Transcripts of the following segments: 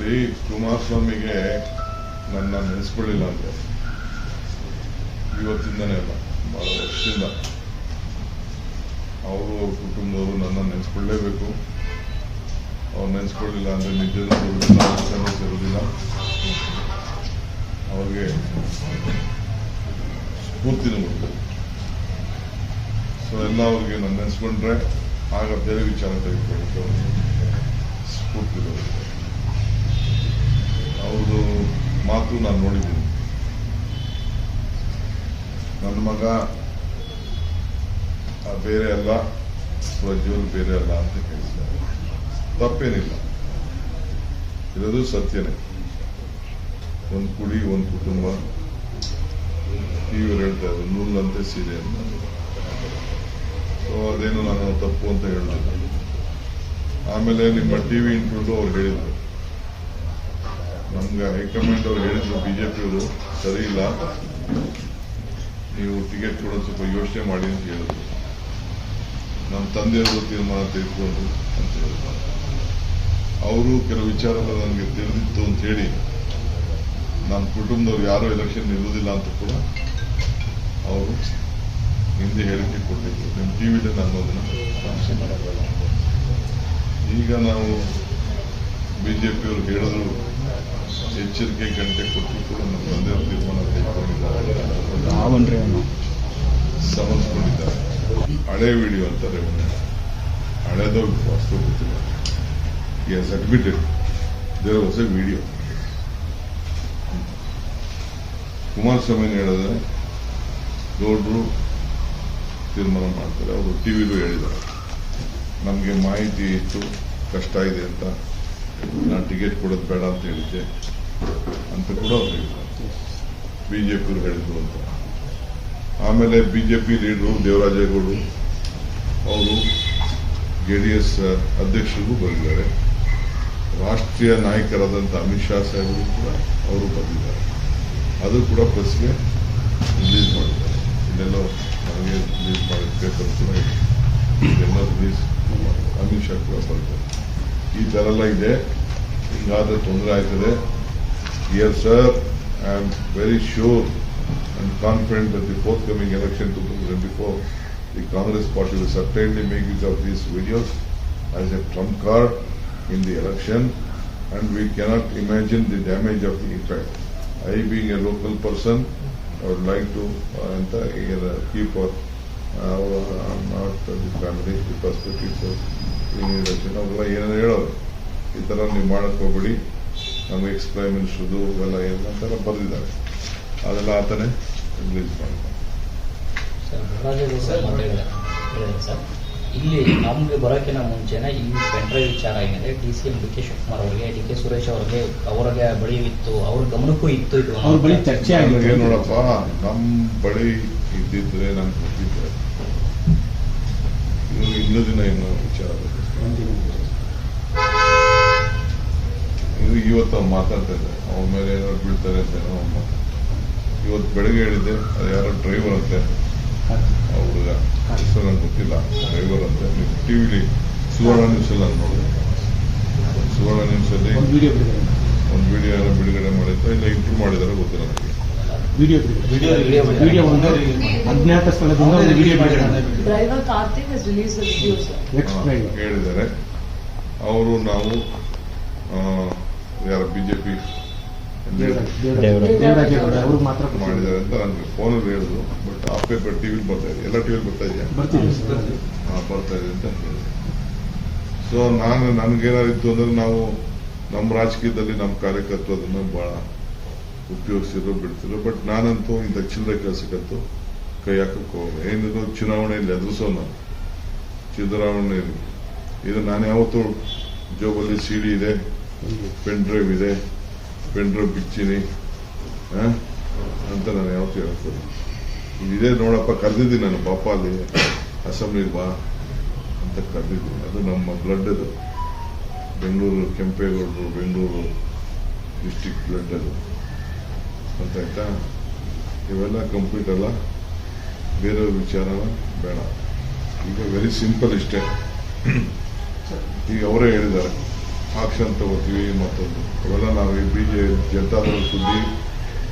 ನೋಡಿ ಕುಮಾರಸ್ವಾಮಿಗೆ ನನ್ನ ನೆನೆಸ್ಕೊಳ್ಳಿಲ್ಲ ಅಂತ. ಇವತ್ತಿಂದನೇ ಅಲ್ಲ, ಬಹಳ ವರ್ಷದಿಂದ. ಅವರು ಕುಟುಂಬದವರು ನನ್ನ ನೆನೆಸ್ಕೊಳ್ಳೇಬೇಕು. ಅವ್ರು ನೆನೆಸ್ಕೊಳ್ಳಿಲ್ಲ ಅಂದ್ರೆ ನಿದ್ದೆ ಬರುವುದಿಲ್ಲ ಔಷಧ ಸೇರುವುದಿಲ್ಲ ಅವ್ರಿಗೆ ಸ್ಫೂರ್ತಿನೂ ಸೊ ಎಲ್ಲ ಅವ್ರಿಗೆ ನಾನು ನೆನೆಸ್ಕೊಂಡ್ರೆ ಆಗ ಬೇರೆ ವಿಚಾರ ತೆಗೆದುಕೊಳ್ಳಿಕ್ಕೆ ಸ್ಫೂರ್ತಿ ಬರುತ್ತೆ. ಅವ್ರದ್ದು ಮಾತು ನಾನು ನೋಡಿದ್ದೀನಿ. ನನ್ನ ಮಗ ಬೇರೆ ಅಲ್ಲ ಪ್ರಜ್ವಲ್ ಬೇರೆ ಅಲ್ಲ ಅಂತ ಕೇಳಿದ್ದಾರೆ ತಪ್ಪೇನಿಲ್ಲ. ಇರೋದು ಸತ್ಯನೇ. ಒಂದು ಕುಡಿ, ಒಂದು ಕುಟುಂಬ. ಇವರು ಹೇಳ್ತಾ ಇದ್ರು ನೂಲಂತೆ ಸೀರೆ ಅಂತ ಸೊ ಅದೇನು ನಾನು ತಪ್ಪು ಅಂತ ಹೇಳೋದು ಆಮೇಲೆ ನಿಮ್ಮ ಟಿವಿ ಇಂಟರ್ವ್ಯೂ ಅವ್ರು ಹೇಳಿದ್ರು. ನಮ್ಗೆ ಹೈಕಮಾಂಡ್ ಅವ್ರು ಹೇಳಿದ್ರು ಬಿಜೆಪಿಯವರು ಸರಿ ಇಲ್ಲ, ನೀವು ಟಿಕೆಟ್ ಕೊಡೋದು ಸ್ವಲ್ಪ ಯೋಚನೆ ಮಾಡಿ ಅಂತ ಹೇಳಿದ್ರು. ನಮ್ಮ ತಂದೆಯವರು ತೀರ್ಮಾನ ತೆಗೆದುಕೊಂಡು ಅಂತ ಹೇಳಿದ್ರು. ಅವರು ಕೆಲವು ವಿಚಾರಗಳು ನನಗೆ ತಿಳಿದಿತ್ತು ಅಂತ ಹೇಳಿ ನನ್ನ ಕುಟುಂಬದವ್ರು ಯಾರೂ ಎಲೆಕ್ಷನ್ ನಿಲ್ಲುವುದಿಲ್ಲ ಅಂತ ಕೂಡ ಅವರು ಹಿಂದೆ ಹೇಳಿಕೆ ಕೊಟ್ಟಿದ್ರು. ನಿಮ್ಮ ಟಿವಿಲಿ ನಾನು ಅದನ್ನ ತೋರಿಸಿದ್ದೆ. ಈಗ ನಾವು ಬಿಜೆಪಿಯವರು ಹೇಳಿದ್ರು ಎಚ್ಚರಿಕೆ ಗಂಟೆ ಕೊಟ್ಟು ಕೂಡ ನಮ್ಮ ತಂದೆ ತೀರ್ಮಾನ ತೆಗೆದುಕೊಂಡಿದ್ದಾರೆ. ಸಮರ್ಸ್ಕೊಂಡಿದ್ದಾರೆ ಹಳೆ ವಿಡಿಯೋ ಅಂತಾರೆ. ಹಳೆದು ವಾಸ್ತು ಗೊತ್ತಿಲ್ಲ. Yes admitted there was a video Kumaraswamy ಹೇಳಿದ್ರೆ ಗೌಡ್ರು ತೀರ್ಮಾನ ಮಾಡ್ತಾರೆ. ಅವರು ಟಿವಿಲೂ ಹೇಳಿದ್ದಾರೆ. ನಮಗೆ ಮಾಹಿತಿ ಇತ್ತು ಕಷ್ಟ ಇದೆ ಅಂತ ನಾನು ಟಿಕೆಟ್ ಕೊಡೋದು ಬೇಡ ಅಂತ ಹೇಳಿದ್ದೆ. ಅಂತ ಕೂಡ ಅವ್ರು ಹೇಳಿದ್ದಾರೆ ಬಿಜೆಪಿಯವರು ಹೇಳಿದ್ರು ಅಂತ. ಆಮೇಲೆ ಬಿ ಜೆ ಪಿ ಲೀಡ್ರು ದೇವರಾಜೇಗೌಡರು, ಅವರು ಜೆ ಡಿ ಎಸ್ ಅಧ್ಯಕ್ಷರಿಗೂ ಬಂದಿದ್ದಾರೆ. ರಾಷ್ಟ್ರೀಯ ನಾಯಕರಾದಂಥ ಅಮಿತ್ ಶಾ ಸಾಹೇಬರು ಕೂಡ ಅವರು ಬಂದಿದ್ದಾರೆ. ಅದು ಕೂಡ ಪ್ರೆಸ್ಗೆ ರಿಲೀಸ್ ಮಾಡಿದ್ದಾರೆ. ಇಲ್ಲೆಲ್ಲೋ ರಿಲೀಸ್ ಮಾಡಿದ ಪೇಪರ್ ಕೂಡ ಇದೆ. ಇದೆಲ್ಲ ರಿಲೀಸ್ ಅಮಿತ್ ಶಾ ಕೂಡ ಬರ್ತಾರೆ ಈ ಥರ ಎಲ್ಲ ಇದೆ ಹಿಂಗಾದ್ರೆ ತೊಂದರೆ ಆಯ್ತದೆ Yes, sir, I am very sure and confident that the forthcoming election 2024, the Congress party will certainly make use of these videos as a trump card in the election and we cannot imagine the damage of the effect. I being a local person, I would like to uh, enter here, uh, keep uh, uh, the family, the perspectives of the election. ಅವೆಲ್ಲ ಏನೇನು ಹೇಳೋರು ಈ ಥರ ನೀವು ಮಾಡಕ್ ಹೋಗ್ಬೇಡಿ ನಮಗೆ X prime ಮಿನಿಸ್ಟರ್ದು ಇವೆಲ್ಲ ಏನು ಅಂತೆಲ್ಲ ಬರೆದಿದ್ದಾರೆ. ಅದೆಲ್ಲ ಆತನೇ ರಿಲೀಸ್ ಸರ್ ಇಲ್ಲಿ ನಮ್ಗೆ ಬರೋಕ್ಕಿಂತ ಮುಂಚೆನೆ ಈ ಪೆನ್ಡ್ರೈವ್ ವಿಚಾರ ಏನಿದೆ D C M D K Shivakumar ಅವರಿಗೆ ಡಿ ಕೆ ಸುರೇಶ್ ಅವರಿಗೆ ಅವರಿಗೆ ಬಳಿ ಇತ್ತು ಅವ್ರ ಗಮನಕ್ಕೂ ಇತ್ತು ಇದು. ಅವ್ರ ಬಳಿ ಚರ್ಚೆ ಆಗಿದೆ ನೋಡಪ್ಪ ನಮ್ಮ ಬಳಿ ಇದ್ದಿದ್ರೆ ನಾನು ಕೊಟ್ಟಿದ್ದೆ ಇನ್ನು ಇನ್ನೂ ದಿನ ಏನು ವಿಚಾರ. ಇದು ಇವತ್ತು ಅವ್ನು ಮಾತಾಡ್ತಾ ಇದ್ದೆ ಅವನ ಮೇಲೆ ಏನಾದ್ರು ಬೀಳ್ತಾರೆ ಅಂತ ಏನೋ. ಇವತ್ತು ಬೆಳಗ್ಗೆ ಹೇಳಿದ್ದೆ ಅದು ಯಾರೋ ಡ್ರೈವರ್ ಅಂತೆ. ಆ ಹುಡುಗ. ಹೆಸರು ನಂಗೆ ಗೊತ್ತಿಲ್ಲ. ಡ್ರೈವರ್ ಅಂತೆ. ನೀವು ಟಿವಿಲಿ ಸುವರ್ಣ ನ್ಯೂಸಲ್ಲಿ ಎಲ್ಲ ನೋಡಿದೆ ಸುವರ್ಣ ನ್ಯೂಸಲ್ಲಿ ಒಂದು ವಿಡಿಯೋ ಯಾರೋ ಬಿಡುಗಡೆ ಮಾಡಿದ್ರೆ? ಇಲ್ಲ ಇಂಪ್ರೂವ್ ಮಾಡಿದಾರೆ ಗೊತ್ತಿಲ್ಲ ನನಗೆ. ವಿಡಿಯೋ ವಿಡಿಯೋ ವಿಡಿಯೋ ಒಂದು ಅಜ್ಞಾತ ಸ್ಥಳದಿಂದ ಒಂದು ವಿಡಿಯೋ ಹೇಳಿದ್ದಾರೆ. ಅವರು ನಾವು ಆ, ಯಾರ ಬಿಜೆಪಿ ದೇವರಾಜೇಗೌಡ ಅವರು ಮಾತ್ರ ಮಾಡಿದ್ದಾರೆ ಅಂತ ನನಗೆ ಫೋನಲ್ಲಿ ಹೇಳಿದ್ರು. ಬಟ್ ಆ ಪೇಪರ್ ಟಿವಿ ಬರ್ತಾ ಇದೆ. ಎಲ್ಲ ಟಿವಿ ಬರ್ತಾ ಇದೆಯಾ? ಬರ್ತೀವಿ ಸರ್ ಹಾ, ಬರ್ತಾ ಇದೆ ಅಂತ ಹೇಳಿದ್ರು. ಸೊ ನಾನು ನನ್ಗೇನಾದಿತ್ತು ಅಂದ್ರೆ ನಾವು ನಮ್ಮ ರಾಜಕೀಯದಲ್ಲಿ ನಮ್ಮ ಕಾರ್ಯಕರ್ತದನ್ನ ಬಹಳ ಉಪಯೋಗಿಸಿದ್ರು ಬಿಡ್ತಿದ್ರು. ಬಟ್ ನಾನಂತೂ ಇಂಥ ಚಿಲ್ಲರೆ ಕೆಲಸಕ್ಕಂತೂ ಕೈ ಹಾಕಕ್ಕೆ ಹೋಗಲ್ಲ. ಏನಿದ್ರು ಚುನಾವಣೆಯಲ್ಲಿ ಎದುರಿಸೋ ನಾನು. ಸಿದ್ದರಾಮಯ್ಯ ಇದು ನಾನು ಯಾವತ್ತೂ ಜೋಬಲ್ಲಿ ಸಿ ಡಿ ಇದೆ ಪೆನ್ ಡ್ರೈವ್ ಇದೆ ಪೆನ್ ಡ್ರೈವ್ ಬಿಚ್ಚಿನಿ? ಅಂತ ನಾನು ಯಾವತ್ತೂ ಹೇಳ್ತೀನಿ ಇದೇ ನೋಡಪ್ಪ, ಕರೆದಿದ್ದೀನಿ ನಾನು ಪಾಪ ಅಲ್ಲಿ ಅಸೆಂಬ್ಲಿ ಬಾ ಅಂತ ಕರೆದಿದ್ದೀನಿ. ಅದು ನಮ್ಮ ಬ್ಲಡ್ ಅದು. ಬೆಂಗಳೂರು, ಕೆಂಪೇಗೌಡರು, ಬೆಂಗಳೂರು ಡಿಸ್ಟಿಕ್ ಬ್ಲಡ್ ಅದು. ಅಂತ ಆಯ್ತಾ ಇವೆಲ್ಲ ಕಂಪ್ಲೀಟ್ ಅಲ್ಲ. ಬೇರೆ ವಿಚಾರ ಬೇಡ. ಈಗ ವೆರಿ ಸಿಂಪಲ್ ಇಷ್ಟೇ. ಈಗ ಅವರೇ ಹೇಳಿದ್ದಾರೆ. ಆಕ್ಷನ್ ತಗೋತೀವಿ, ಮತ್ತೊಂದು. ಅವೆಲ್ಲ ನಾವು ಈ ಬಿ ಜೆ ಜನತಾದಳ ಸುದ್ದಿ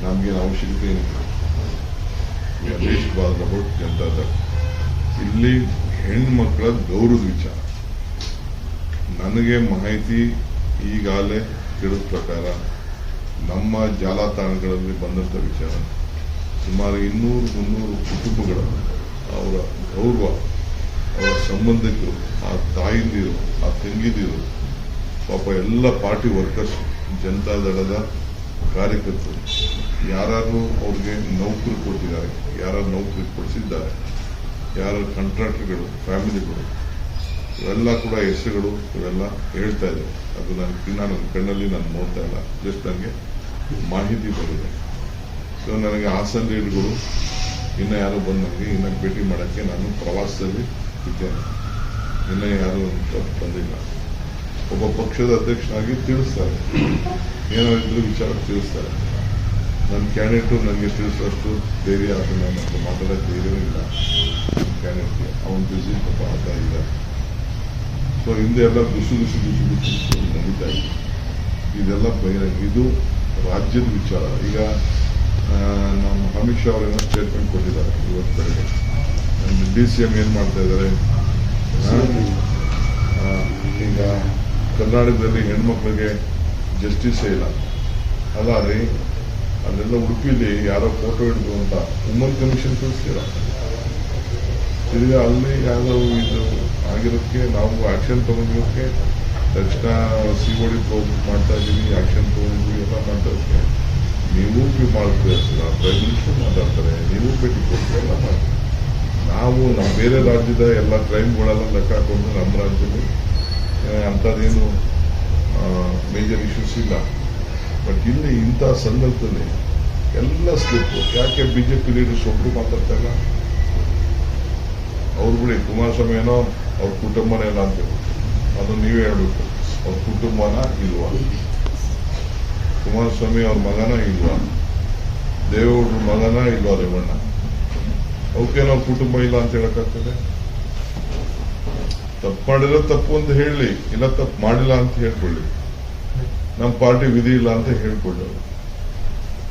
ನಮಗೇನು ಅವಶ್ಯಕತೆ ಏನಿಲ್ಲ ಅಬೌಟ್ ಜನತಾದಳ ಇಲ್ಲಿ ಹೆಣ್ಮಕ್ಳ ಗೌರವದ ವಿಚಾರ. ನನಗೆ ಮಾಹಿತಿ ಈಗಾಗಲೇ ತಿಳಿದ ಪ್ರಕಾರ ನಮ್ಮ ಜಾಲತಾಣಗಳಲ್ಲಿ ಬಂದಂಥ ವಿಚಾರ. ಸುಮಾರು ಇನ್ನೂರು, ಮುನ್ನೂರು ಕುಟುಂಬಗಳ, ಅವರ ಗೌರವ, ಅವರ ಸಂಬಂಧಿಕರು, ಆ ತಾಯಿಂದಿರು, ಆ ತಂಗಿದಿರು, ಪಾಪ ಎಲ್ಲ ಪಾರ್ಟಿ ವರ್ಕರ್ಸ್ ಜನತಾದಳದ ಕಾರ್ಯಕರ್ತರು ಯಾರು ಅವ್ರಿಗೆ ನೌಕರಿ ಕೊಟ್ಟಿದ್ದಾರೆ ಯಾರು ನೌಕರಿ ಕೊಡಿಸಿದ್ದಾರೆ ಯಾರ ಕಾಂಟ್ರಾಕ್ಟರ್ಗಳು ಫ್ಯಾಮಿಲಿಗಳು, ಇವೆಲ್ಲ ಕೂಡ ಹೆಸರುಗಳು, ಇವೆಲ್ಲ ಹೇಳ್ತಾ ಇದ್ದಾರೆ. ಅದು ನನ್ನ ಕಣ್ಣಲ್ಲಿ ನಾನು ನೋಡ್ತಾ ಇಲ್ಲ. ಜಸ್ಟ್ ನನಗೆ ಮಾಹಿತಿ ಬರುತ್ತೆ ಸೊ ನನಗೆ ಹಾಸನ್ ಲೀಡ್ಗಳು, ಇನ್ನು ಯಾರು ಬಂದು ನನಗೆ ಇನ್ನು ಭೇಟಿ ಮಾಡೋಕ್ಕೆ ನಾನು ಪ್ರವಾಸದಲ್ಲಿ ಇದ್ದೇನೆ. ಇನ್ನು ಯಾರು ಅಂತ ಬಂದಿಲ್ಲ. ಒಬ್ಬ ಪಕ್ಷದ ಅಧ್ಯಕ್ಷನಾಗಿ ತಿಳಿಸ್ತಾರೆ. ಏನೋ ಇದ್ರು ವಿಚಾರ ತಿಳಿಸ್ತಾರೆ. ನನ್ನ ಕ್ಯಾಂಡಿಡೇಟು ನನಗೆ ತಿಳಿಸುವಷ್ಟು ಧೈರ್ಯ ಆದ್ರೆ ನಾನು ಅಂತ ಮಾತಾಡೋಕ್ಕೆ ಧೈರ್ಯವೂ ಇಲ್ಲ. ಕ್ಯಾಂಡಿಡೇಟ್ಗೆ ಅವನು ಬಿಸಿ ಪಾಪ ಆಗ್ತಾ ಇಲ್ಲ. ಸೊ ಹಿಂದೆ ಎಲ್ಲ ದುಸು ದುಸು ದುಸು ದುಸು ನಡೀತಾ ಇದೆ. ಇದೆಲ್ಲ ಬಹಿರಂಗ ಇದು ರಾಜ್ಯದ ವಿಚಾರ. ಈಗ ನಮ್ಮ ಅಮಿತ್ ಶಾ ಅವರೇನೋ ಸ್ಟೇಟ್ಮೆಂಟ್ ಕೊಟ್ಟಿದ್ದಾರೆ ಇವತ್ತು ಬೆಳಗ್ಗೆ. ಡಿ ಸಿ ಎಂ ಏನು ಮಾಡ್ತಾ ಇದ್ದಾರೆ? ಈಗ ಕರ್ನಾಟಕದಲ್ಲಿ ಹೆಣ್ಮಕ್ಳಿಗೆ ಜಸ್ಟಿಸೇ ಇಲ್ಲ. ಅಲ್ಲಾರಿ ಅಲ್ಲೆಲ್ಲ ಉಡುಪಿಲಿ ಯಾರೋ ಫೋಟೋ ಹಿಡಿದು ಅಂತ ವುಮನ್ ಕಮಿಷನ್ ಕಳಿಸ್ತೀರಾ? ತಿರ್ಗಿ ಅಲ್ಲಿ ಯಾವುದೋ ಇದು ಆಗಿರೋಕ್ಕೆ ನಾವು ಆಕ್ಷನ್ ತಗೊಂಡಿರೋದಕ್ಕೆ ತಕ್ಷಣ ಸಿ ಓ ಡಿ ಪ್ರೋಸೆಸ್ ಮಾಡ್ತಾ ಇದ್ದೀವಿ ಆಕ್ಷನ್ ತಗೊಂಡಿದ್ವಿ ಎಲ್ಲ ಮಾಡ್ತಾ ನೀವು ಬಿ ಮಾಡ್ತೀರ ಪ್ರೈಮ್ ಮಿನಿಸ್ಟರ್ ಮಾತಾಡ್ತಾರೆ, ನೀವು ಭೇಟಿ ಕೊಟ್ಟರೆ ಎಲ್ಲ ಮಾಡ್ತೀವಿ ನಾವು ನಮ್ಮ ಬೇರೆ ರಾಜ್ಯದ ಎಲ್ಲ ಕ್ರೈಮ್ಗಳೆಲ್ಲ ಲೆಕ್ಕ ಹಾಕೊಂಡು ನಮ್ಮ ರಾಜ್ಯದಲ್ಲಿ ಅಂಥದ್ದೇನು ಮೇಜರ್ ಇಶ್ಯೂಸ್ ಇಲ್ಲ. ಬಟ್ ಇಲ್ಲಿ ಇಂಥ ಸಂದರ್ಭದಲ್ಲಿ ಎಲ್ಲ ಸ್ಲಿಪ್ ಯಾಕೆ ಬಿಜೆಪಿ ಲೀಡರ್ಸ್ ಒಬ್ಬರು ಮಾತಾಡ್ತಾ ಇಲ್ಲ? ಅವ್ರು ಬಿಡಿ, ಕುಮಾರಸ್ವಾಮಿ ಏನೋ ಅವ್ರ ಕುಟುಂಬನೇ ಇಲ್ಲ ಅಂತ ಅದು ನೀವೇ ಹೇಳ್ಬೇಕು. ಅವ್ರ ಕುಟುಂಬನ ಇಲ್ವಾ? ಕುಮಾರಸ್ವಾಮಿ ಅವ್ರ ಮಗನ ಇಲ್ವಾ? ದೇವೇಗೌಡ್ರ ಮಗನ ಇಲ್ವಾ ರೇವಣ್ಣ? ಅವಕ್ಕೇನೋ ಕುಟುಂಬ ಇಲ್ಲ ಅಂತ ಹೇಳಕ್ಕಾಗ್ತದೆ? ತಪ್ಪು ಮಾಡಿರೋ ತಪ್ಪು ಅಂತ ಹೇಳಿ, ಇಲ್ಲ ತಪ್ಪು ಮಾಡಿಲ್ಲ ಅಂತ ಹೇಳ್ಕೊಳ್ಳಿ. ನಮ್ಮ ಪಾರ್ಟಿ ವಿಧಿ ಇಲ್ಲ ಅಂತ ಹೇಳ್ಕೊಳ್ಳಿ.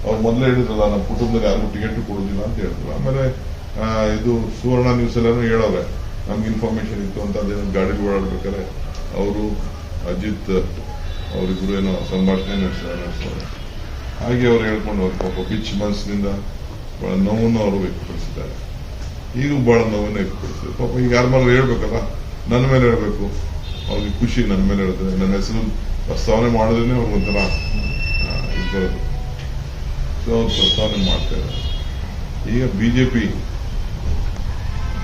ಅವ್ರು ಮೊದಲೇ ಹೇಳಿದ್ರಲ್ಲ, ನಮ್ಮ ಕುಟುಂಬದಲ್ಲಿ ಯಾರಿಗೂ ಟಿಕೆಟ್ ಕೊಡೋದಿಲ್ಲ ಅಂತ ಹೇಳಿದ್ರು ಆಮೇಲೆ ಇದು ಸುವರ್ಣ ನ್ಯೂಸ್ ಎಲ್ಲಾನು ಹೇಳೋರೆ ನಮ್ಗೆ ಇನ್ಫಾರ್ಮೇಶನ್ ಇತ್ತು ಅಂತ ಅದೇನೋ ಗಾಡಿಗೆ ಓಡಾಡ್ಬೇಕಾದ್ರೆ. ಅವರು ಅಜಿತ್ ಅವರಿಬ್ರು ಏನೋ ಸಂಭಾಷಣೆ ನಡೆಸ್ತಾರೆ ಹಾಗೆ ಅವ್ರು ಹೇಳ್ಕೊಂಡು ಅವ್ರು ಪಾಪ ಪಿಚ್ ಮನಸ್ಸಿನಿಂದ ಬಹಳ ನೋವನ್ನು ಅವರು ವ್ಯಕ್ತಪಡಿಸಿದ್ದಾರೆ. ಈಗ ಬಹಳ ನೋವನ್ನು ವ್ಯಕ್ತಪಡಿಸಿದ್ದಾರೆ. ಪಾಪ ಈಗ ಯಾರ ಮೇಲೆ ಹೇಳ್ಬೇಕಲ್ಲ? ನನ್ನ ಮೇಲೆ ಹೇಳ್ಬೇಕು. ಅವ್ರಿಗೆ ಖುಷಿ ನನ್ನ ಮೇಲೆ ಹೇಳ್ತಾರೆ. ನನ್ನ ಹೆಸರು ಪ್ರಸ್ತಾವನೆ ಮಾಡಿದ್ರೆ ಅವ್ರಿಗೆ ಒಂಥರ ಆ, ಇದು ಬರೋದು ಸೊ ಅವ್ರು ಪ್ರಸ್ತಾವನೆ ಮಾಡ್ತಾ ಇದ್ದಾರೆ. ಈಗ ಬಿಜೆಪಿ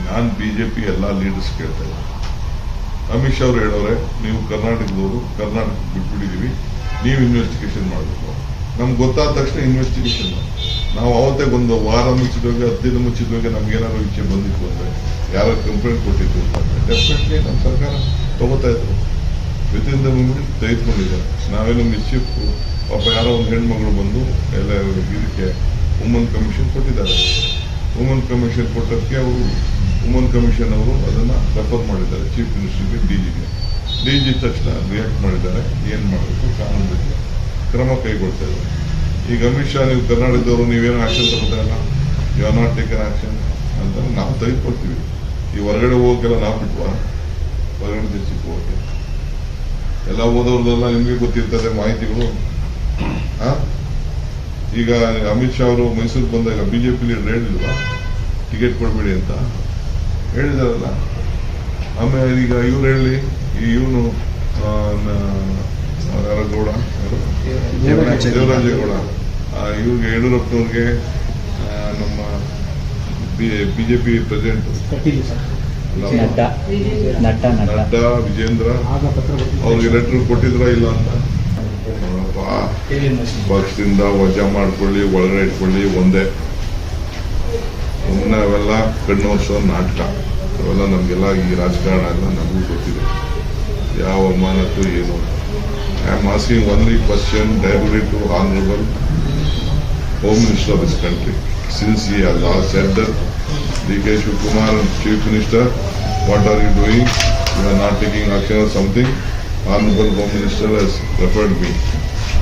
ನಾನು ಬಿಜೆಪಿ ಎಲ್ಲ ಲೀಡರ್ಸ್ ಕೇಳ್ತಾ ಅಮಿತ್ ಶಾ ಅವರು ಹೇಳೋರೆ, ನೀವು ಕರ್ನಾಟಕದವರು, ಕರ್ನಾಟಕ ಬಿಟ್ಬಿಟ್ಟಿದೀವಿ ನೀವು ಇನ್ವೆಸ್ಟಿಗೇಷನ್ ಮಾಡಬೇಕು. ನಮ್ಗೆ ಗೊತ್ತಾದ ತಕ್ಷಣ ಇನ್ವೆಸ್ಟಿಗೇಷನ್ ನಾವು ಅವತ್ತೇ ಒಂದು ವಾರ ಮುಚ್ಚಿದೋಗೆ ದಿನ ಮುಚ್ಚಿದೋಗೆ ನಮ್ಗೆ ಏನಾದ್ರು ವಿಷಯ ಬಂದಿತ್ತು ಅಂದ್ರೆ ಯಾರೋ ಕಂಪ್ಲೇಂಟ್ ಕೊಟ್ಟಿದ್ದು ಡೆಫಿನೆಟ್ಲಿ ನಮ್ಮ ಸರ್ಕಾರ ತಗೋತಾ ಇದ್ರು. ವಿತಿನ್ ದ ಮೂಮೆಂಟ್ ತೆಗೆದುಕೊಂಡಿದ್ದಾರೆ. ನಾವೇನು ಮಿಸ್ಚಿಫ್ ಪಾಪ ಯಾರೋ ಒಂದು ಹೆಣ್ಮಗಳು ಬಂದು, ಎಲ್ಲ ಇದಕ್ಕೆ ವುಮನ್ ಕಮಿಷನ್ ಕೊಟ್ಟಿದ್ದಾರೆ. ವುಮನ್ ಕಮಿಷನ್ ಕೊಟ್ಟಕ್ಕೆ ಅವರು ವುಮನ್ ಕಮಿಷನ್ ಅವರು ಅದನ್ನ ರೆಫರ್ ಮಾಡಿದ್ದಾರೆ. ಚೀಫ್ ಮಿನಿಸ್ಟರ್ಗೆ ಡಿ ಜಿಗೆ ಡಿ ಜಿ ತಕ್ಷಣ ರಿಯಾಕ್ಟ್ ಮಾಡಿದ್ದಾರೆ. ಏನು ಮಾಡಬೇಕು? ಕಾನೂನಿಗೆ ಕ್ರಮ ಕೈಗೊಳ್ತಾ ಇದ್ದಾರೆ ಈಗ ಅಮಿತ್ ಶಾ, ನೀವು ಕರ್ನಾಟಕದವರು, ನೀವೇನು action ತಗೋತಾರಲ್ಲ you are not taken action ಅಂತ ನಾವು ತೆಗೆದುಕೊಳ್ತೀವಿ. ಈ ಹೊರಗಡೆ ಹೋಗೋಕ್ಕೆಲ್ಲ ನಾವು ಬಿಟ್ವಾ? ಹೊರಗಡೆ ದೇಶಕ್ಕೆ ಹೋಗಕ್ಕೆ ಎಲ್ಲ ಓದೋರ್ದೆಲ್ಲ ನಿಮಗೆ ಗೊತ್ತಿರ್ತದೆ ಮಾಹಿತಿಗಳು? ಈಗ ಅಮಿತ್ ಶಾ ಅವರು ಮೈಸೂರಿಗೆ ಬಂದಾಗ ಬಿಜೆಪಿಲಿ ಲೀಡರ್ ಹೇಳಿಲ್ವಾ? ಟಿಕೆಟ್ ಕೊಡಬೇಡಿ ಅಂತ. ಹೇಳಿದಾರಲ್ಲ. ಆಮೇಲೆ ಈಗ ಇವ್ರು ಹೇಳಿ ಈ ಇವನು ಗೌಡ. ದೇವರಾಜೇಗೌಡ ಇವ್ರಿಗೆ ಯಡಿಯೂರಪ್ಪನವ್ರಿಗೆ ಆ, ನಮ್ಮ ಬಿಜೆಪಿ ಪ್ರೆಸಿಡೆಂಟ್. ನಡ್ಡಾ. ವಿಜೇಂದ್ರ. ಅವ್ರಿಗೆ ಲೆಟರ್ ಕೊಟ್ಟಿದ್ರ ಇಲ್ಲ ಅಂತ? ಪಕ್ಷದಿಂದ ವಜಾ ಮಾಡ್ಕೊಳ್ಳಿ, ಒಳಗಡೆ ಇಟ್ಕೊಳ್ಳಿ, ಒಂದೇ. ಅವೆಲ್ಲ ಕಣ್ಣು ವರ್ಷೋ ನಾಟಕ. ಅವೆಲ್ಲ ನಮಗೆಲ್ಲ ಈ ರಾಜಕಾರಣ ಎಲ್ಲ ನಮಗೂ ಗೊತ್ತಿದೆ. ಯಾವ ಅಮಾನತು ಏನು? I am asking only question directly to honourable home minister of this country since ಈ our laws centre D K Shivakumar chief minister what are you doing you are not taking action or something honourable home minister has referred me.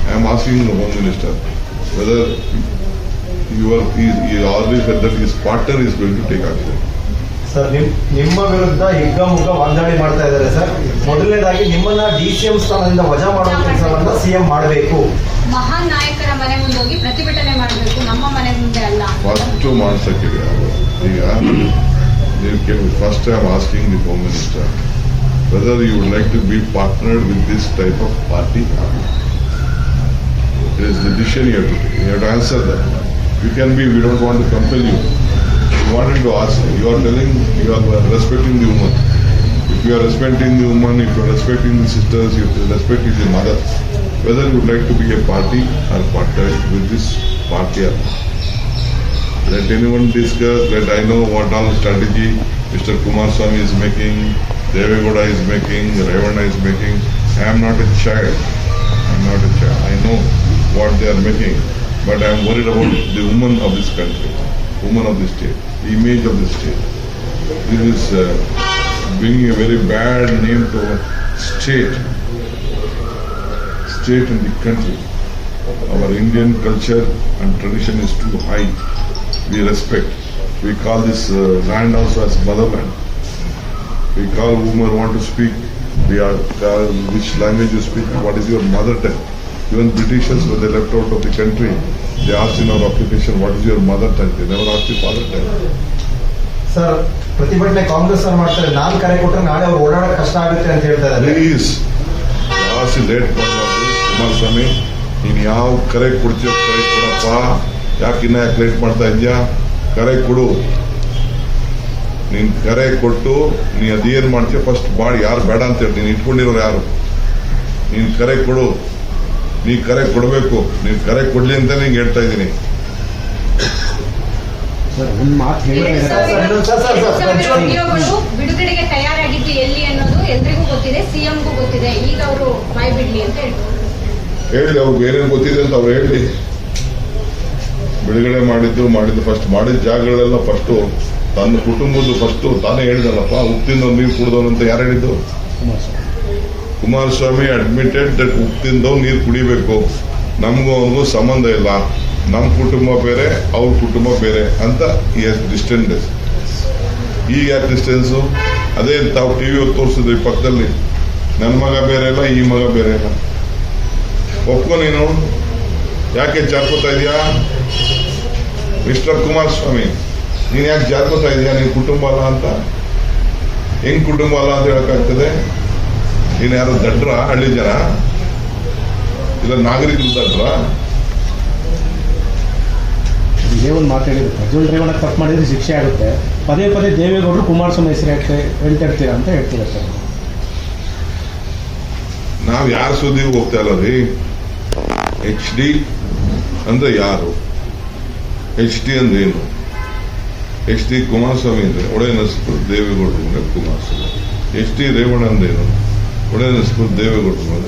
I am asking the Home Minister whether you are, he he already said that his partner is going to take action. Sir ನಿಮ್ ನಿಮ್ಮ ವಿರುದ್ಧ ಹಿಗ್ಗಮುಗ್ಗ ವಾಗ್ದಾಳಿ ಮಾಡ್ತಾ ಇದ್ದಾರೆ sir ಮೊದಲನೇದಾಗಿ ನಿಮ್ಮನ್ನ D C M ಸ್ಥಾನದಿಂದ ವಜಾ ಮಾಡುವ ಕೆಲಸವನ್ನ ಸಿಎಂ ಮಾಡಬೇಕು. ಮಹಾನ್ ನಾಯಕರ ಮನೆ ಮುಂದೆ ಹೋಗಿ ಪ್ರತಿಭಟನೆ ಮಾಡಬೇಕು ನಮ್ಮ ಮನೆ ಮುಂದೆ ಅಲ್ಲ ಫಸ್ಟ್ ಮಾಡ್ಸಕ್ಕಿದೆ ಈಗ ನೀವು first I am asking the home minister whether you would like to be partnered with this type of party is the decision you have to take. You have to answer that. You can be, we don't want to compel you. We wanted to ask you. You are telling, you are respecting the woman. If you are respecting the woman, if you are respecting the sisters, if you are respecting the mother, whether you would like to be a party or partner with this party or not. Let anyone discuss, let I know what all strategy Mr. Kumar Swami is making, Devegoda is making, Ravana is making. I am not a child. I am not a child. I know what they are making, but I am worried about the woman of this country, woman of the state, the image of the state. This is uh, bringing a very bad name to our state, state and the country. Our Indian culture and tradition is too high. We respect. We call this uh, land also as motherland. We call women want to speak. We are call which language you speak. What is your mother tongue? Even Britishers when they left out of the country, they asked in our occupation, what is your mother tongue? They never asked the father tongue. Sir ಪ್ರತಿಭಟನೆ ಕಾಂಗ್ರೆಸ್ ಅವ್ರು ಮಾಡ್ತಾರೆ ನಾನು ಕರೆ ಕೊಟ್ಟರೆ ನಾಳೆ ಅವ್ರು ಓಡಾಡಕ್ಕೆ ಕಷ್ಟ ಆಗುತ್ತೆ ಅಂತ ಹೇಳ್ತಾರೆ. ಪ್ಲೀಸ್ ಜಾಸ್ತಿ ಲೇಟ್ ಮಾಡಬಾರ್ದು ಕುಮಾರಸ್ವಾಮಿ ನೀನು ಯಾವ ಕರೆ ಕೊಡ್ತೀಯೋ ಕರೆ ಕೊಡಪ್ಪ. ಯಾಕೆ ಇನ್ನ ಯಾಕೆ ಲೇಟ್ ಮಾಡ್ತಾ ಇದೆಯಾ ಕರೆ ಕೊಡು. ನೀನ್ ಕರೆ ಕೊಟ್ಟು ನೀ ಅದೇನ್ ಮಾಡ್ತೀಯ ಫಸ್ಟ್ ಮಾಡಿ. ಯಾರು ಬೇಡ ಅಂತ ಹೇಳಿ ನೀನು ಇಟ್ಕೊಂಡಿರೋರು ಯಾರು? ನೀನ್ ಕರೆ ಕೊಡು. ನೀ ಕರೆ ಕೊಡಬೇಕು. ನೀವು ಕರೆ ಕೊಡ್ಲಿ ಅಂತ ನಿಂಗೆ ಹೇಳ್ತಾ ಇದ್ದೀನಿ. ಬಿಡುಗಡೆಗೆ ತಯಾರಾಗಿದ್ದು ಎಲ್ಲಿ ಅನ್ನೋದು ಎಲ್ರಿಗೂ ಗೊತ್ತಿದೆ ಸಿಎಂಗೂ ಗೊತ್ತಿದೆ. ಈಗ ಅವರು ಬಾಯ್ ಬಿಡ್ಲಿ ಅಂತ ಹೇಳ್ತಾರೆ. ಹೇಳಿ ಅವ್ರಿಗೆ ಏನೇನು ಗೊತ್ತಿದೆ ಅಂತ ಅವ್ರು ಹೇಳಿ. ಬಿಡುಗಡೆ ಮಾಡಿದ್ದು ಮಾಡಿದ್ದು ಫಸ್ಟ್ ಮಾಡಿದ ಜಾಗಗಳೆಲ್ಲ ಫಸ್ಟು ತನ್ನ ಕುಟುಂಬದ್ದು ಫಸ್ಟು ತಾನೇ ಹೇಳಿದಲ್ಲಪ್ಪ ಉಪ್ಪಿಂದ ನೀರು ಕುಡಿದವನು ಅಂತ ಯಾರು ಹೇಳಿದ್ದು? ಕುಮಾರಸ್ವಾಮಿ ಅಡ್ಮಿಟೆಡ್ ದಟ್ ಉಪ್ಪಿಂದವ್ ನೀರು ಕುಡಿಬೇಕು. ನಮಗೂ ಅವನಿಗೂ ಸಂಬಂಧ ಇಲ್ಲ. ನಮ್ಮ ಕುಟುಂಬ ಬೇರೆ, ಅವ್ರ ಕುಟುಂಬ ಬೇರೆ ಅಂತ ಎಸ್ ಡಿಸ್ಟೆನ್ಸ್ ಈಗ ಯಾಕೆ ಡಿಸ್ಟೆನ್ಸು ಅದೇ ತಾವು ಟಿ ಟಿವಿ ತೋರಿಸಿದ್ರಿ ಪಕ್ಕದಲ್ಲಿ. ನನ್ನ ಮಗ ಬೇರೆ ಇಲ್ಲ ಈ ಮಗ ಬೇರೆ ಇಲ್ಲ ಒಪ್ಕೊ ನೀನು ಯಾಕೆ ಜಾರ್ಕೋತಾ ಇದೆಯಾ? ಮಿಸ್ಟರ್ ಕುಮಾರಸ್ವಾಮಿ, ನೀನು ಯಾಕೆ ಜಾರ್ಕೋತಾ ಇದೆಯಾ? ನಿನ್ನ ಕುಟುಂಬ ಅಲ್ಲ ಅಂತ? ಹೆಂಗ್ ಕುಟುಂಬ ಅಲ್ಲ ಅಂತ ಹೇಳಕ್ಕಾಗ್ತದೆ? ನೀನ್ ಯಾರು ದಡ್ರ ಹಳ್ಳಿ ಜನ? ಇಲ್ಲ ನಾಗರಿಕರು ದಡ್ರ? ಒಂದು ಮಾತಾಡಿದ್ರು ಪ್ರಜ್ವಲ್ ರೇವಣ್ಣ ತಪ್ಪು ಮಾಡಿದ್ರೆ ಶಿಕ್ಷೆ ಆಗುತ್ತೆ. ಪದೇ ಪದೇ ದೇವೇಗೌಡರು ಕುಮಾರಸ್ವಾಮಿ ಹೆಸರು ಹೇಳ್ತಾ ಹೇಳ್ತಿರ್ತೀರಾ ಅಂತ ಹೇಳ್ತೀರಾ ಸರ್. ನಾವ್ ಯಾರ ಸುದ್ದಿಗೂ ಹೋಗ್ತಾ ಇಲ್ಲ ರೀ. ಎಚ್ ಡಿ ಅಂದ್ರೆ ಯಾರು? ಎಚ್ ಡಿ ಅಂದ್ರೆ ಏನು? ಎಚ್ ಡಿ ಕುಮಾರಸ್ವಾಮಿ ಅಂದ್ರೆ ನಸ್ತು ದೇವೇಗೌಡರು ಅಂದ್ರೆ ಕುಮಾರಸ್ವಾಮಿ. ಎಚ್ ಡಿ ರೇವಣ್ಣ ಅಂದ್ರೆ ಏನು? ಒಡೆಯನಸ್ಪುರ ದೇವೇಗೌಡರು ಮಗ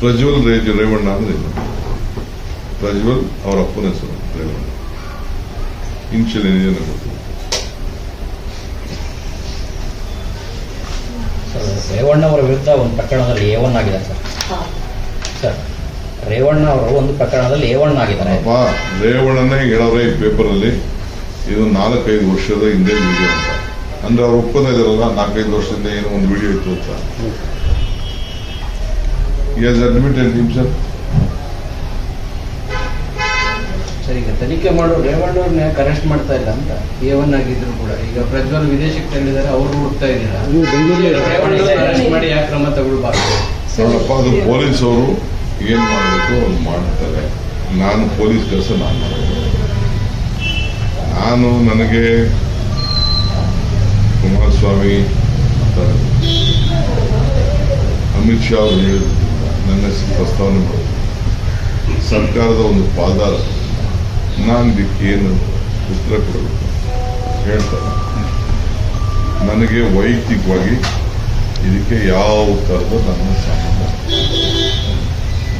ಪ್ರಜ್ವಲ್ ರೇಜು ರೇವಣ್ಣ ಅಂದ್ರೆ ಪ್ರಜ್ವಲ್ ಅವರ ಅಪ್ಪನ ಹೆಸರು ರೇವಣ್ಣ. ಇನ್ಶಿಯಲ್ ಏನಿದೆ ಗೊತ್ತಿಲ್ಲ ರೇವಣ್ಣ ಅವರ ವಿರುದ್ಧ ಒಂದು ಪ್ರಕರಣದಲ್ಲಿ ಎ ಒನ್ ಆಗಿದ್ದಾರೆ ಸರ್. ಸರ್ ರೇವಣ್ಣ ಅವರು ಒಂದು ಪ್ರಕರಣದಲ್ಲಿ ಎ ಒನ್ ಆಗಿದ್ದಾರೆ. ರೇವಣ್ಣನೇ ಹೇಳೋರೆ ಈ ಪೇಪರಲ್ಲಿ ಇದು ನಾಲ್ಕೈದು ವರ್ಷದ ಹಿಂದೆ ವಿಡಿಯೋ ಅಂತ. ಅಂದ್ರೆ ಅವ್ರು ಒಪ್ಪದ ಇದಾರಲ್ಲ ನಾಲ್ಕೈದು ವರ್ಷದಿಂದ ಏನೋ ಒಂದು ವಿಡಿಯೋ ಇತ್ತು ಅಂತ. ಎಸ್ ಅಡ್ಮಿಟೆಡ್ ಹಿಮ್ಸೆಲ್ಫ್ ಸರ್ ಈಗ ತನಿಖೆ ಮಾಡೋ ರೇವಣ್ಣವ್ರನ್ನ ಯಾಕೆ ಅರೆಸ್ಟ್ ಮಾಡ್ತಾ ಇಲ್ಲ ಅಂತ. ಎ ಒನ್ ಆಗಿದ್ರು ಕೂಡ. ಈಗ ಪ್ರಜ್ವಲ್ ವಿದೇಶಕ್ಕೆ ತೆರಳಿದ್ದಾರೆ ಅವ್ರು ಹುಡುಕ್ತಾ ಇದ್ದೀರಾ? ಅರೆಸ್ಟ್ ಮಾಡಿ ಯಾಕೆ ಕ್ರಮ ತಗೊಳ್ಬಾರ್ದು. ನೋಡಪ್ಪ ಅದು ಪೊಲೀಸ್ ಅವರು ಏನ್ ಮಾಡಬೇಕು ಅವ್ರು ಮಾಡ್ತಾರೆ. ನಾನು ಪೊಲೀಸ್ ಕೆಲಸ ನಾನು ನಾನು ನನಗೆ ಕುಮಾರಸ್ವಾಮಿ ಅಮಿತ್ ಶಾ ಅವರು ನನ್ನ ಹೆಸರು ಪ್ರಸ್ತಾವನೆ ಸರ್ಕಾರದ ಒಂದು ಪಾದಾರ. ನಾನು ಏನು ಉತ್ತರ ಕೊಡಬೇಕು? ಹೇಳ್ತಾರೆ. ನನಗೆ ವೈಯಕ್ತಿಕವಾಗಿ ಇದಕ್ಕೆ ಯಾವ ಥರದ ನನ್ನ ಸಂಬಂಧ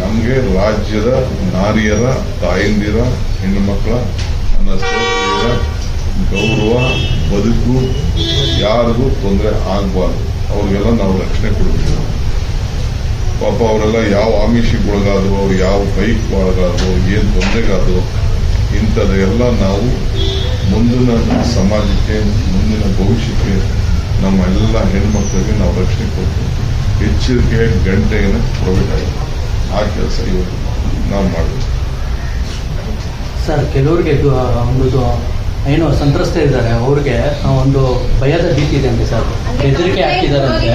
ನಮಗೆ ರಾಜ್ಯದ ನಾರಿಯರ, ತಾಯಂದಿರ, ಹೆಣ್ಣು ಮಕ್ಕಳ, ನನ್ನ ಸೋದರಿಯರ ಗೌರವ, ಬದುಕು, ಯಾರಿಗೂ ತೊಂದರೆ ಆಗಬಾರ್ದು. ಅವ್ರಿಗೆಲ್ಲ ನಾವು ರಕ್ಷಣೆ ಕೊಡಬೇಕು. ಪಾಪ ಅವರೆಲ್ಲ ಯಾವ ಆಮಿಷಕ್ಕೆ ಒಳಗಾದ್ರು ಅವ್ರು ಯಾವ ಬೈಕ್ ಒಳಗಾದ್ರು ಏನ್ ತೊಂದರೆಗಾದ್ರು ಇಂಥದ್ದೆಲ್ಲ ನಾವು ಮುಂದಿನ ಸಮಾಜಕ್ಕೆ, ಮುಂದಿನ ಭವಿಷ್ಯಕ್ಕೆ ನಮ್ಮ ಎಲ್ಲ ಹೆಣ್ಮಕ್ಳಿಗೆ ನಾವು ರಕ್ಷಣೆ ಕೊಡ್ತೀವಿ ಎಚ್ಚರಿಕೆ ಗಂಟೆಯನ್ನು ಕೊಡಬೇಕಾಗಿದೆ ಆ ಕೆಲಸ ಇವತ್ತು ನಾವು ಮಾಡಬೇಕು. ಸರ್, ಕೆಲವರಿಗೆ ಒಂದು ಏನು ಸಂತ್ರಸ್ತ ಇದ್ದಾರೆ ಅವ್ರಿಗೆ ಒಂದು ಭಯದ ಭೀತಿ ಇದೆ ಅಂತೆ ಸರ್. ಬೆದರಿಕೆ ಹಾಕಿದಾರಂತೆ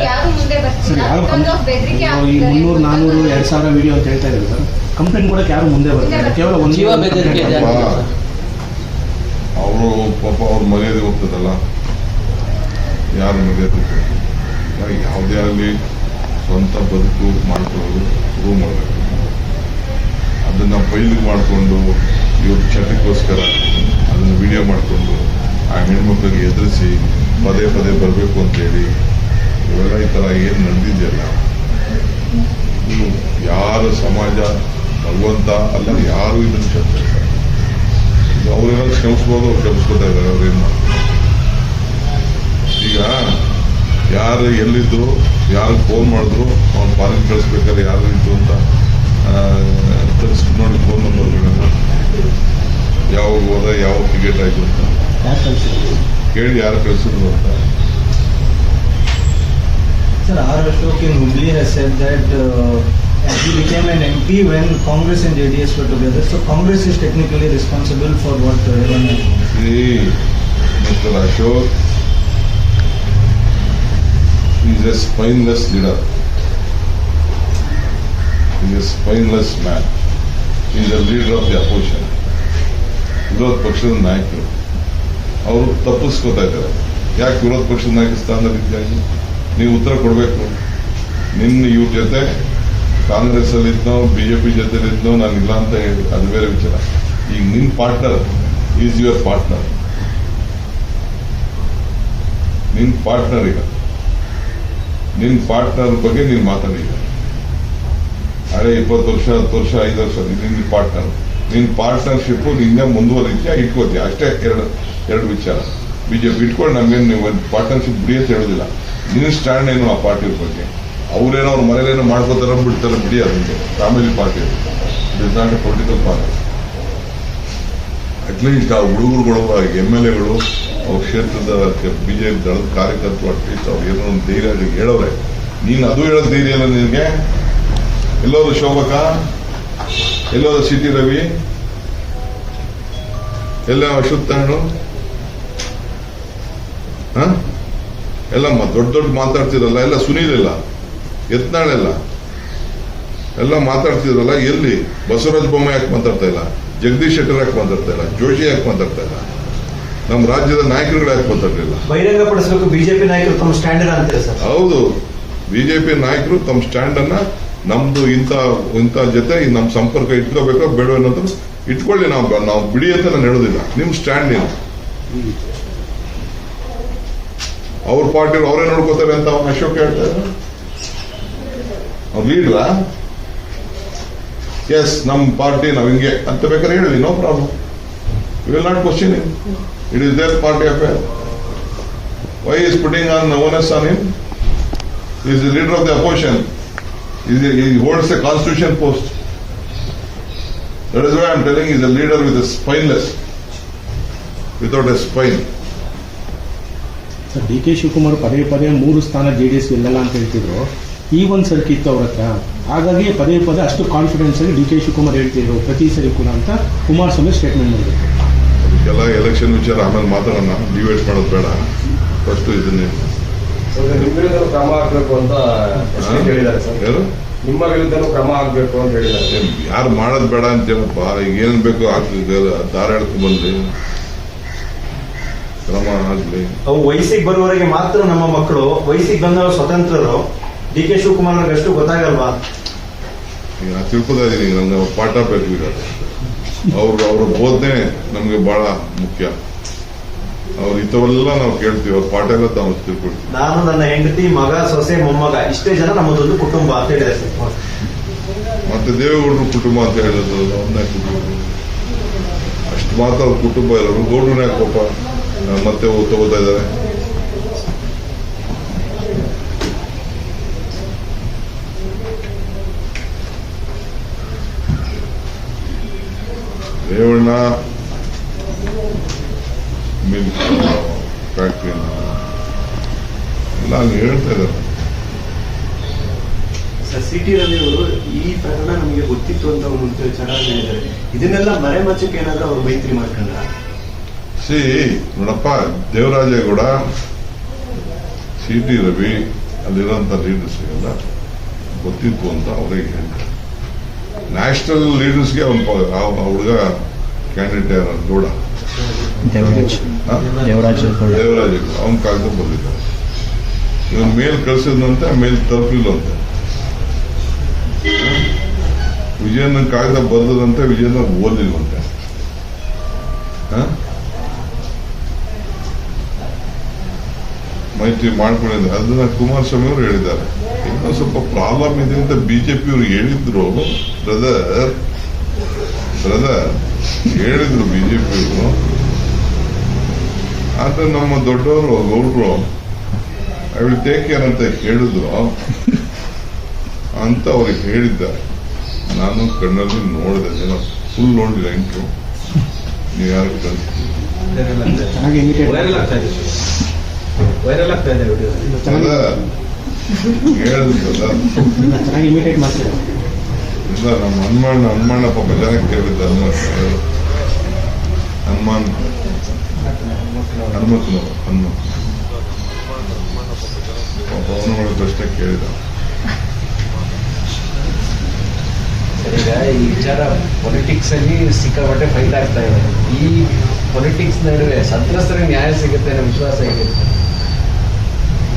ಈ ಮುನ್ನೂರು ನಾನ್ನೂರು ಎರಡು ಸಾವಿರ ವಿಡಿಯೋ ಅಂತ ಹೇಳ್ತಾ ಇದ್ದಾರೆ ಸರ್. ಕಂಪ್ಲೇಂಟ್ ಕೂಡ ಯಾರು ಮುಂದೆ ಬರ್ತಾರೆ? ಕೇವಲ ಒಂದು ಜೀವ ಬೆದರಿಕೆ ಇದೆ ಅವರು ಪಾಪ ಅವ್ರ ಮರ್ಯಾದೆ ಹೋಗ್ತದಲ್ಲ? ಯಾರು ಮರ್ಯಾದೆ ಯಾವುದೇ ಆಗಲಿ ಸ್ವಂತ ಬದುಕು ಮಾಡ್ಕೊಳ್ಳೋದು ಶುರು ಮಾಡಬೇಕು. ಅದನ್ನ ಬೈಲಿಗೆ ಮಾಡಿಕೊಂಡು ಇವ್ರ ಚಟಕ್ಕೋಸ್ಕರ ಅದನ್ನ ವಿಡಿಯೋ ಮಾಡಿಕೊಂಡು ಆ ಹೆಣ್ಮಕ್ಳಿಗೆ ಎದುರಿಸಿ ಪದೇ ಪದೇ ಬರಬೇಕು ಅಂತೇಳಿ ಇವೆಲ್ಲ ಈ ಥರ ಏನು ನಡೆದಿದೆಯಲ್ಲ? ಯಾರು ಸಮಾಜ ಭಗವಂತ ಅಲ್ಲ, ಯಾರು ಇದನ್ನು ಕ್ಷಮಿಸ್ತಾರೆ? ಅವ್ರೇನೋ ಕ್ಷಮಿಸ್ಬೋದು, ಅವ್ರು ಕ್ಷಮಿಸ್ಕೋತಾ ಇದ್ದಾರೆ ಅವ್ರೇನು ಮಾಡ್ತಾರೆ? ಈಗ ಯಾರು ಎಲ್ಲಿದ್ರು ಯಾರು ಫೋನ್ ಮಾಡಿದ್ರು, ಅವ್ನು ಫಾರಿನ್ ಕಳಿಸ್ಬೇಕಾದ್ರೆ ಯಾರು ಇದ್ದು ಅಂತ ತರಿಸ್ಕೊಂಡು ನೋಡಿ ಫೋನ್ ನಂಬರ್ಗಳನ್ನ ಯಾವಾಗ ಹೋದ ಯಾವ ಟಿಕೆಟ್ ಆಯ್ತು ಅಂತ ಯಾರು ಕಳಿಸಿದ್ರು ಕೇಳಿ ಯಾರು ಕಳಿಸಿದ್ರು ಅಂತ Sir, R. Ashok in Hubli has said that uh, he became an MP when Congress and JDS were together. So Congress is technically responsible for what uh, Revan has done. See, Mr. Ashok is a spineless leader. He is a spineless man. He is a leader of the opposition. ವಿರೋಧ ಪಕ್ಷದ ನಾಯಕರು. ಅವರು ತಪ್ಪಿಸ್ಕೋತಾ ಇದ್ದಾರೆ. ಯಾಕೆ ವಿರೋಧ ಪಕ್ಷದ ನಾಯಕ ಸ್ಥಾನದಲ್ಲಿದ್ದಾಗಿ? ನೀವು ಉತ್ತರ ಕೊಡಬೇಕು. ನಿನ್ನ ಇವ್ರ ಜೊತೆ ಕಾಂಗ್ರೆಸ್ ಅಲ್ಲಿ ಇದ್ನೋ ಬಿಜೆಪಿ ಜೊತೆ ಇದ್ನೋ ನಾನು ಇಲ್ಲ ಅಂತ ಹೇಳಿ. ಅದು ಬೇರೆ ವಿಚಾರ. ಈಗ ನಿನ್ನ ಪಾರ್ಟ್ನರ್ ಈಸ್ ಯುವರ್ ಪಾರ್ಟ್ನರ್ ನಿನ್ ಪಾರ್ಟ್ನರ್ ಈಗ. ನಿನ್ ಪಾರ್ಟ್ನರ್ ಬಗ್ಗೆ ನೀನು ಮಾತಾಡಿ ಈಗ ಹಳೆ ಇಪ್ಪತ್ತು ವರ್ಷ, ಹತ್ತು ವರ್ಷ, ಐದು ವರ್ಷ ನಿನ್ ಪಾರ್ಟ್ನರ್ ನಿನ್ ಪಾರ್ಟ್ನರ್ಶಿಪ್ ನಿನ್ನೆ ಮುಂದುವರಿತೀಯ? ಇಟ್ಕೋತೀಯ? ಅಷ್ಟೇ ಎರಡು ಎರಡು ವಿಚಾರ. ಬಿಜೆಪಿ ಇಟ್ಕೊಂಡು ನಮಗೇನು ನೀವು ಪಾರ್ಟ್ನರ್ಶಿಪ್ ಬಿಡಿ ಅಂತ ಹೇಳೋದಿಲ್ಲ. ನಿನ್ನ ಸ್ಟ್ಯಾಂಡ್ ಏನು ಆ ಪಾರ್ಟಿ ಬಗ್ಗೆ? ಅವ್ರೇನೋ ಅವ್ರ ಮನೇಲೇನೋ ಮಾಡ್ಕೋತಾರ ಬಿಡ್ತಾರ ಬಿಡಿ ಅದಕ್ಕೆ. Family party is political party at least ಆ ಹುಡುಗರುಗಳು ಎಂ ಎಲ್ ಎಗಳು, ಅವ್ರ ಕ್ಷೇತ್ರದ ಬಿಜೆಪಿ ದಳದ ಕಾರ್ಯಕರ್ತರು ಅಟ್ಲೀಸ್ಟ್ ಅವ್ರು ಏನೋ ಒಂದು ಧೈರ್ಯ ಹೇಳೋರೆ ನೀನು ಅದು ಹೇಳೋದು ಧೈರ್ಯ ಇಲ್ಲ ನಿನಗೆ? ಎಲ್ಲೋದು ಶೋಭಕ? ಎಲ್ಲೋದು ಸಿಟಿ ರವಿ ಎಲ್ಲ ಅಶ್ವತ್ಥ ಹಣ್ಣು ಎಲ್ಲಮ್ಮ ಎಲ್ಲ ದೊಡ್ಡ ದೊಡ್ಡ ಮಾತಾಡ್ತಿರಲ್ಲ ಎಲ್ಲ ಸುನೀಲ್ ಇಲ್ಲ. ಯತ್ನಾಳೆಲ್ಲ ಎಲ್ಲ ಮಾತಾಡ್ತಿದ್ರಲ್ಲ ಎಲ್ಲಿ? ಬಸವರಾಜ ಬೊಮ್ಮಾಯಿ ಯಾಕೆ ಮಾತಾಡ್ತಾ ಇಲ್ಲ? ಜಗದೀಶ್ ಶೆಟ್ಟರ್ ಯಾಕೆ ಮಾತಾಡ್ತಾ ಇಲ್ಲ? ಜೋಶಿ ಯಾಕೆ ಮಾತಾಡ್ತಾ ಇಲ್ಲ? ನಮ್ಮ ರಾಜ್ಯದ ನಾಯಕರುಗಳು ಯಾಕೆ ಮಾತಾಡಲಿಲ್ಲ? ಬಹಿರಂಗಪಡಿಸಬೇಕು ಬಿಜೆಪಿ ನಾಯಕರು ತಮ್ಮ ಸರ್? ಹೌದು ಬಿಜೆಪಿ ನಾಯಕರು ತಮ್ಮ ಸ್ಟ್ಯಾಂಡ್ ಅನ್ನ ನಮ್ದು ಇಂಥ ಇಂಥ ಜೊತೆ ನಮ್ ನಮ್ಮ ಸಂಪರ್ಕ ಇಟ್ಕೋಬೇಕೋ ಬೇಡ ಅನ್ನೋದು ಇಟ್ಕೊಳ್ಳಿ ನಾವು ನಾವು ಬಿಡಿ ಅಂತ ನಾನು ಹೇಳೋದಿಲ್ಲ. ನಿಮ್ ಸ್ಟ್ಯಾಂಡ್ ಏನು ಅವ್ರ ಪಾರ್ಟಿ ಅವರೇ ನೋಡ್ಕೋತಾರೆ ಅಂತ ಅವ್ನು ಅಶೋಕ್ ಹೇಳ್ತಾರೆ ಅವ್ರು ಎಸ್ ನಮ್ಮ ಪಾರ್ಟಿ ನಾವ್ ಹಿಂಗೆ ಅಂತ ಬೇಕಾದ್ರೆ ಹೇಳಿ no problem will not question it is their party affair why is putting on onus on him is leader of the the opposition. He, he holds a constitution post. That is why I am telling he is a leader with a spineless, without a spine. Sir D K Shivakumar ಪದೇ ಪದೇ ಮೂರು ಸ್ಥಾನ J D S ಗೆಲ್ಲಲ್ಲ ಅಂತ ಹೇಳ್ತಿದ್ರು ಈ ಒಂದು ಸರ್ಕಿತ್ತು ಅವ್ರ ಹತ್ರ ಹಾಗಾಗಿ ಪದೇ ಪದೇ ಅಷ್ಟು ಕಾನ್ಫಿಡೆನ್ಸ್ ಆಗಿ ಡಿ ಕೆ ಶಿವಕುಮಾರ್ ಹೇಳ್ತಿದ್ರು ಪ್ರತಿ ಸರಿ ಕೂಡ ಅಂತ ಕುಮಾರಸ್ವಾಮಿ ಸ್ಟೇಟ್ಮೆಂಟ್ ಮಾಡಿದ್ರು ಅದಕ್ಕೆಲ್ಲ ಎಲೆಕ್ಷನ್ ವಿಚಾರ ಆಮೇಲೆ ಮಾತಾಡೋಣ ಡಿವೈಡ್ ಮಾಡೋದು ಬೇಡ ಫಸ್ಟ್ ಇದನ್ನೇ ಕ್ರಮ ಆಗ್ಬೇಕು ಅಂತ ಕೇಳಿದ್ದಾರೆ ಸರ್. ಯಾರು? ನಿಮ್ಮ ವಿರುದ್ಧನೂ ಕ್ರಮ ಆಗ್ಬೇಕು ಅಂತ ಹೇಳಿದ್ದಾರೆ. ಯಾರು ಮಾಡೋದು ಬೇಡ ಅಂತೇಳಪ್ಪ ಈಗ ಏನ್ ಬೇಕು ಆಗ್ತದೆ ದಾರ ಬಂದ್ರಿ. ಕ್ರಮ ಆಗ್ಲಿ. ಅವು ವಯಸ್ಸಿಗೆ ಬರುವವರೆಗೆ ಮಾತ್ರ ನಮ್ಮ ಮಕ್ಕಳು ವಯಸ್ಸಿಗೆ ಬಂದವರು ಸ್ವತಂತ್ರರು. ಡಿ ಕೆ ಶಿವಕುಮಾರ್ ಅವ್ರಿಗೆ ಅಷ್ಟು ಗೊತ್ತಾಗಲ್ವಾ? ಈಗ ನಾನು ತಿಳ್ಕೊತಾ ಇದ್ದೀನಿ ನಮ್ಗೆ ಅವ್ರ ಪಾಠ ಬೇಕು ಈಗ. ಅವ್ರ ಅವ್ರ ಬೋಧನೆ ನಮ್ಗೆ ಬಹಳ ಮುಖ್ಯ. ಅವ್ರು ಇಂಥವೆಲ್ಲ ನಾವು ಕೇಳ್ತೀವಿ ಅವ್ರ ಪಾಠ ಎಲ್ಲ ತಾವು ತಿಳ್ಕೊಳ್ತೀವಿ. ನಾನು ನನ್ನ ಹೆಂಡತಿ ಮಗ ಸೊಸೆ ಮೊಮ್ಮಗ ಇಷ್ಟೇ ಜನ ನಮ್ಮದೊಂದು ಕುಟುಂಬ ಅಂತ ಹೇಳಿದೆ. ಮತ್ತೆ ದೇವೇಗೌಡರು ಕುಟುಂಬ ಅಂತ ಹೇಳಿದ್ರು ಒಂದನೇ ಕುಟುಂಬ. ಅಷ್ಟು ಮಾತ್ರ ಅವ್ರ ಕುಟುಂಬ ಇರೋರು ಗೌಡ್ರನ್ನ ಯಾಕಪ್ಪ ಮತ್ತೆ ತಗೋತಾ ಇದ್ದಾರೆ. ರೇವಣ್ಣ ಮಿಲ್ಕ್ ಫ್ಯಾಕ್ಟ್ರಿನ ಎಲ್ಲ ಅಲ್ಲಿ ಹೇಳ್ತಾ ಇದ್ದಾರೆ ಸಿಟಿಯಲ್ಲಿ ಸಿ ಟಿ ಈ ಪ್ರಕರಣ ನಮಗೆ ಗೊತ್ತಿತ್ತು ಅಂತ ಮುಂಚೆ ವಿಚಾರ ಹೇಳಿದ್ದಾರೆ. ಇದನ್ನೆಲ್ಲ ಮರೆಮಚ್ಚಕ್ಕೆ ಏನಾದ್ರೂ ಅವ್ರು ಮೈತ್ರಿ ಮಾಡ್ಕೊಂಡ್ರ? ಸಿ ನೋಡಪ್ಪ ದೇವರಾಜೇಗೌಡ ಸಿ ಟಿ ರವಿ ಅಲ್ಲಿರೋಂಥ ಲೀಡರ್ಸ್ಗೆಲ್ಲ ಗೊತ್ತಿತ್ತು ಅಂತ ಅವರಿಗೆ ಹೇಳ್ತಾರೆ. ನ್ಯಾಷನಲ್ ಲೀಡರ್ಸ್ಗೆ ಅವನು ಆ ಹುಡುಗ ಕ್ಯಾಂಡಿಡೇಟ್ ಯಾರು? ಗೌಡ ದೇವರಾಜ್? ದೇವರಾಜ್ ದೇವರಾಜ್ ಅವನ ಕಾಗದ ಬಂದಿದ್ದಾರೆ ಇವನ್ ಮೇಲ್ ಕಳ್ಸಿದ್ನಂತೆ ಮೇಲ್ ತಲುಪಿಲ್ಲಂತೆ ವಿಜಯನ ಕಾಗದ ಬರೆದಂತೆ ವಿಜಯನ ಓದಿಲ್ವಂತೆ ಅಂತ ಮೈತ್ರಿ ಮಾಡ್ಕೊಂಡಿದ್ದಾರೆ ಅದನ್ನ ಕುಮಾರಸ್ವಾಮಿ ಅವರು ಹೇಳಿದ್ದಾರೆ. ಇನ್ನೊಂದು ಸ್ವಲ್ಪ ಪ್ರಾಬ್ಲಮ್ ಇದೆ ಅಂತ ಬಿಜೆಪಿ ಅವರು ಹೇಳಿದ್ರು. ಬ್ರದರ್ ಬ್ರದರ್ ಹೇಳಿದ್ರು ಬಿಜೆಪಿ ಅವರು. ಆದ್ರೆ ನಮ್ಮ ದೊಡ್ಡವರು ಗೌಡ್ರು. ಐ ವಿಲ್ ಟೇಕ್ ಕೇರ್ ಅಂತ ಹೇಳಿದ್ರು. ಅಂತ ಅವ್ರಿಗೆ ಹೇಳಿದ್ದಾರೆ. ನಾನು ಕಣ್ಣಲ್ಲಿ ನೋಡಿದೆ ಜನ ಫುಲ್ ನೋಡಿಲ್ಲ ಇಂಟ್ರು ನೀವು ಯಾರು ಕಳಿಸ್ತೀವಿ ಚೆನ್ನಾಗಿ ಇಮಿಟೇಟ್ ವೈರಲ್ ಆಗ್ತಾ ಇದೆ ವೈರಲ್ ಆಗ್ತಾ ಇದೆ ವಿಡಿಯೋ ಹೇಳಿದ್ರು ಚೆನ್ನಾಗಿ ಇಮಿಟೇಟ್ ಮಾಡ್ತಾರೆ? ಇಲ್ಲ ನಮ್ಮ ಹನುಮಾನ್ ಹನುಮಾನ ಪಾಪ ಜನಕ್ಕೆ ಕೇಳಿದ್ದ ಹನುಮಾನ್. ಹನುಮಾನ್. ಹನುಮಂತನವರು ಹನುಮತ್ ಅವನು ಪ್ರಶ್ನೆ ಕೇಳಿದ ಈಗ ಈ ವಿಚಾರ ಪೊಲಿಟಿಕ್ಸ್ ಅಲ್ಲಿ ಸಿಕ್ಕಾಪಟ್ಟೆ ಫೈಟ್ ಆಗ್ತಾ ಇದೆ ಈ ಪೊಲಿಟಿಕ್ಸ್ ನಡುವೆ ಸಂತ್ರಸ್ತರಿಗೆ ನ್ಯಾಯ ಸಿಗುತ್ತೆ ಅನ್ನೋ ವಿಶ್ವಾಸ ಇದೆ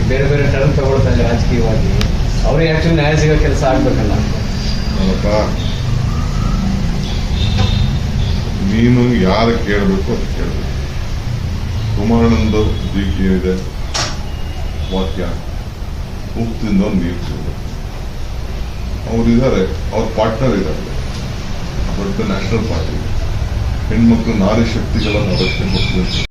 ಬೇರೆ ಬೇರೆ ಟರ್ನ್ ತಗೊಳ್ತಾ ಇದೆ ರಾಜಕೀಯವಾಗಿ ಅವ್ರಿಗೆ ಆಕ್ಚುಲಿ ನ್ಯಾಯ ಸಿಗೋ ಕೆಲಸ ಆಗ್ಬೇಕಲ್ಲ ನೀನು ಯಾರು ಕೇಳಬೇಕು ಅದು ಕೇಳಬೇಕು. ಕುಮಾರನಂದು ದೀಕ್ಷೆ ಏನಿದೆ ವಾಕ್ಯ ಉಪ್ತಿಂದ ನೀರು ಅವ್ರು ಇದ್ದಾರೆ ಅವ್ರ ಪಾರ್ಟ್ನರ್ ಇದ್ದಾರೆ ದೊಡ್ಡ ನ್ಯಾಷನಲ್ ಪಾರ್ಟಿ ಹೆಣ್ಮಕ್ಳು ನಾರಿ ಶಕ್ತಿಗಳನ್ನು ರಕ್ಷಣೆ ಕೊಡ್ಬೇಕು